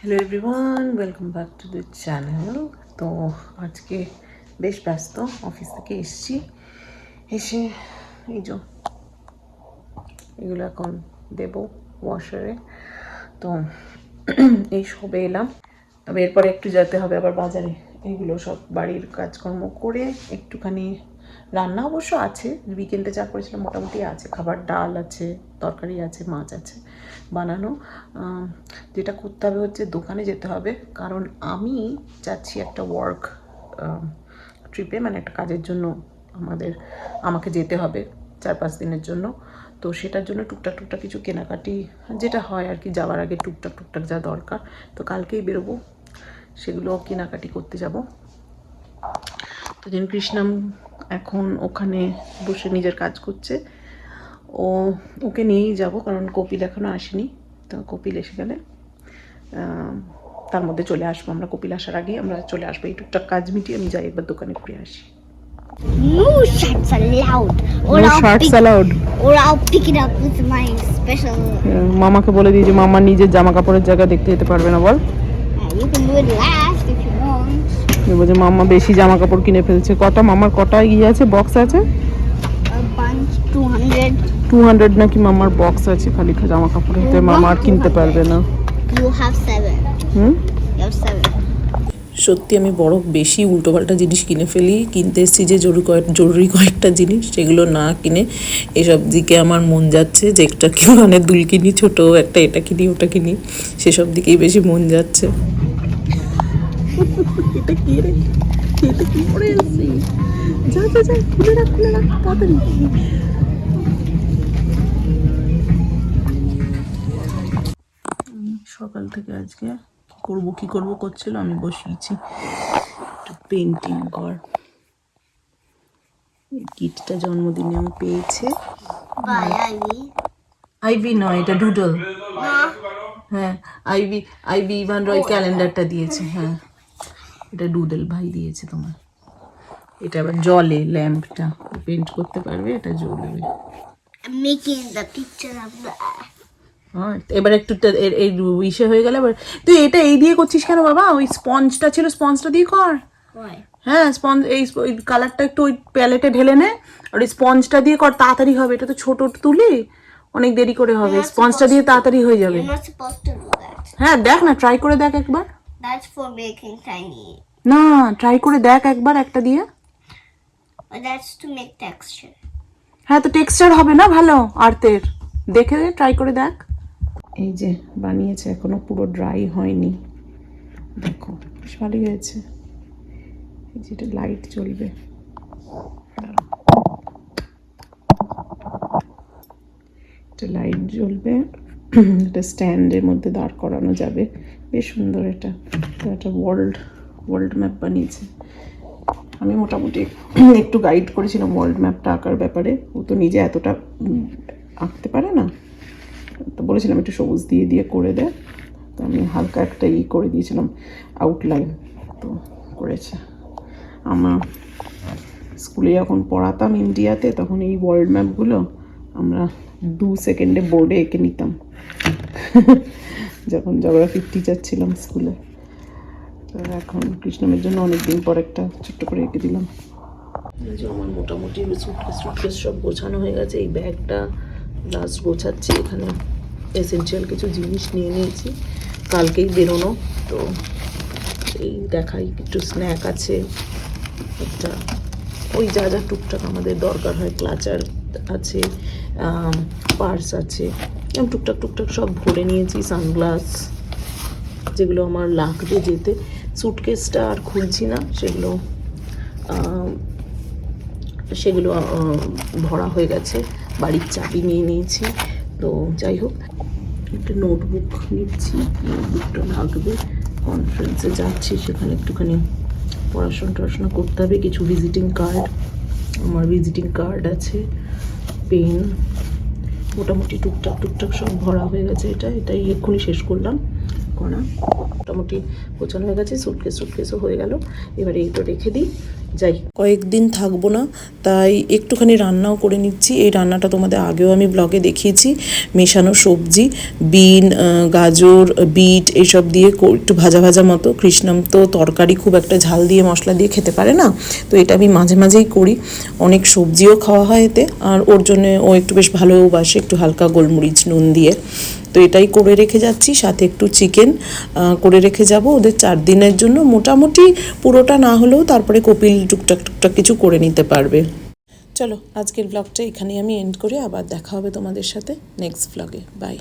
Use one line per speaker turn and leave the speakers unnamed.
Hello everyone welcome back to the channel তো আজকে বেশ ব্যস্ত অফিস থেকে এসছি। এসে এই যে এগুলো এখন দেব ওয়াশারে তো এই সবে এলাম। তবে এরপরে একটু যেতে হবে, আবার বাজারে। এইগুলো সব বাড়ির কাজকর্ম করে একটুখানি রান্না অবশ্য আছে উইকেন্ডে যা করেছিলাম মোটামুটি আছে। খাবার ডাল আছে, তরকারি আছে, মাছ আছে, বানানো। যেটা করতে হবে হচ্ছে দোকানে যেতে হবে। কারণ আমি যাচ্ছি একটা ওয়ার্ক ট্রিপে মানে একটা কাজের জন্য আমাদের, আমাকে যেতে হবে চার পাঁচ দিনের জন্য। তো সেটার জন্য টুকটাক টুকটাক কিছু কেনাকাটি, যেটা হয় আর কি, যাওয়ার আগে টুকটাক টুকটাক যা দরকার। তো কালকেই বেরোবো, সেগুলো কেনাকাটি করতে যাব। তো যেন কৃষ্ণাম এখন ওখানে বসে নিজের কাজ করছে ও ওকে নিয়েই যাব কারণ কপিল এখনও আসেনি তো কপিল এসে গেলে তার মধ্যে চলে আসব আমরা কপিল আসার আগেই আমরা চলে আসব এই টুকটাক কাজ মিটিয়ে আমি যাই একবার দোকানে ঘুরে আসি
No shots allowed. Or I'll pick,
allowed
or I'll pick it up with my special.
মামাকে বলে দিই যে মামা নিজের জামা কাপড়ের জায়গা দেখতে যেতে পারবে না বল
you can do it last.
বলছে মামা বেশি জামা কাপড় কিনে ফেলছে কটা মামার কটা ইয়ে আছে বক্স আছে. টু হান্ড্রেড নাকি মামার বক্স আছে খালি জামা কাপড় হাতে মামা আর কিনতে পারবে না. হুম. সত্যি আমি বড় বেশি উল্টোপাল্টা জিনিস কিনে ফেলি কিনতে এসেছি যে জরুরি কয়েক জরুরি কয়েকটা জিনিস, সেগুলো না কিনে এসব দিকে আমার মন যাচ্ছে যে একটা কি মানে দুল কিনি, ছোটো একটা, এটা কিনি, ওটা কিনি, সেসব দিকেই বেশি মন যাচ্ছে এটা কি রে? এটা কি পরে আছি যা যা যা খুলে রাখ খুলে রাখ তাড়াতাড়ি। সকাল থেকে আজকে কি করব কি করব করছিল আমি বসিয়েছি একটু পেন্টিং কর। কিটটা জন্মদিনে আমি পেয়েছে।
Ivy.
নয় এটা ডুডল হ্যাঁ আইভি আইভি ইভান রয় ক্যালেন্ডারটা দিয়েছে হ্যাঁ। এটা ডুডল ভাই দিয়েছে তোমার। এটা আবার জলে ল্যাম্পটা। পেন্ট করতে পারবে এটা জ্বলবে।
Picture of
হ্যাঁ এবার একটু এই ইসে হয়ে গেলে এবার তুই এটা এই দিয়ে করছিস কেন বাবা? ওই স্পঞ্জটা ছিল স্পঞ্জটা দিয়ে কর। হ্যাঁ স্পঞ্জ এই কালারটা একটু ওই প্যালেটে ঢেলে নে আর ওই স্পঞ্জটা দিয়ে কর তাড়াতাড়ি হবে। এটা তো ছোট তুলি অনেক দেরি করে হবে। স্পঞ্জটা দিয়ে তাড়াতাড়ি হয়ে যাবে. হ্যাঁ দেখ না ট্রাই করে দেখ একবার।
That's for making tiny.
না ট্রাই করে দেখ একবার একটা দিয়ে।
That's to make texture.
হ্যাঁ তো টেক্সচার হবে না ভালো আর্তের দেখে ট্রাই করে দেখ। এই যে বানিয়েছে এখনও পুরো ড্রাই হয়নি। দেখো বেশ ভালোই হয়েছে। এই যে এটা লাইট দাঁড়াও। এটা লাইট জ্বলবে। এটা স্ট্যান্ডের মধ্যে দাঁড় করানো যাবে। বেশ সুন্দর এটা। একটা ওয়ার্ল্ড ওয়ার্ল্ড ম্যাপ বানিয়েছে। আমি মোটামুটি একটু গাইড করেছিলাম ওয়ার্ল্ড ম্যাপটা আঁকার ব্যাপারে। ও তো নিজে এতটা আঁকতে পারে না। তো বলেছিলাম একটু সবুজ দিয়ে দিয়ে করে দেয় তো আমি হালকা একটা ই করে দিয়েছিলাম আউটলাইন তো করেছে। আমার স্কুলে যখন পড়াতাম ইন্ডিয়াতে, তখন এই ওয়ার্ল্ড ম্যাপগুলো আমরা দু সেকেন্ডে বোর্ডে এঁকে নিতাম। যখন জোগ্রাফির টিচার ছিলাম স্কুলে তো এখন কৃষ্ণমের জন্য অনেকদিন পর একটা ছোট্ট করে এঁকে দিলাম। আমার মোটামুটি সুটকেস সুটকেস সব গোছানো হয়ে গেছে, এই ব্যাগটা লাস্ট গোছাচ্ছি। এখানে এসেনশিয়াল কিছু জিনিস নিয়ে নিয়েছি। কালকেই বেরোনো, তো এই দেখাই একটু স্ন্যাক আছে। একটা ওই যা যা টুকটাক আমাদের দরকার হয় ক্লাচার আছে পার্স আছে। এরকম টুকটাক টুকটাক সব ভরে নিয়েছি, সানগ্লাস, যেগুলো আমার লাগবে যেতে। সুটকেসটা আর খুলছি না, সেগুলো সেগুলো ভরা হয়ে গেছে। বাড়ির চাবি নিয়ে নিয়েছি। তো যাই হোক, একটা নোটবুক নিচ্ছি নোটবুকটা লাগবে। কনফারেন্সে যাচ্ছি, সেখানে একটুখানি পড়াশোনা টড়াশোনা করতে হবে, কিছু ভিজিটিং কার্ড আমার ভিজিটিং কার্ড আছে পেন মোটামুটি টুকটাক টুকটাক সব ভরা হয়ে গেছে এটা, এটাই এক্ষুনি শেষ করলাম। করা মোটামুটি গোছানো হয়ে গেছে সুটকেস সুটকেসও হয়ে গেল। এবারে এইটা রেখে দিই।
যাই।
কয়েকদিন থাকব না, তাই একটুখানি রান্নাও করে নিচ্ছি। এই রান্নাটা তোমাদের আগেও আমি ব্লগে দেখিয়েছি। মেশানো সবজি, বিন গাজর, বিট এইসব দিয়ে একটু ভাজা ভাজা মতো। কৃষ্ণম তো তরকারি খুব একটা ঝাল দিয়ে মশলা দিয়ে খেতে পারে না, তো এটা আমি মাঝে মাঝেই করি। অনেক সবজিও খাওয়া হয় এতে, আর ওর জন্য ও একটু বেশ ভালোবাসে একটু হালকা গোলমরিচ, নুন দিয়ে। তো এটাই করে রেখে যাচ্ছি, সাথে একটু চিকেন করে রেখে যাব। ওদের চার দিনের জন্য মোটামুটি পুরোটা না হলেও তারপরে কপিল টুকটাক টুকটাক কিছু করে নিতে পারবে। চলো, আজকের ব্লগটা এখানে আমি এন্ড করে। আবার দেখা হবে তোমাদের সাথে নেক্সট ব্লগে বাই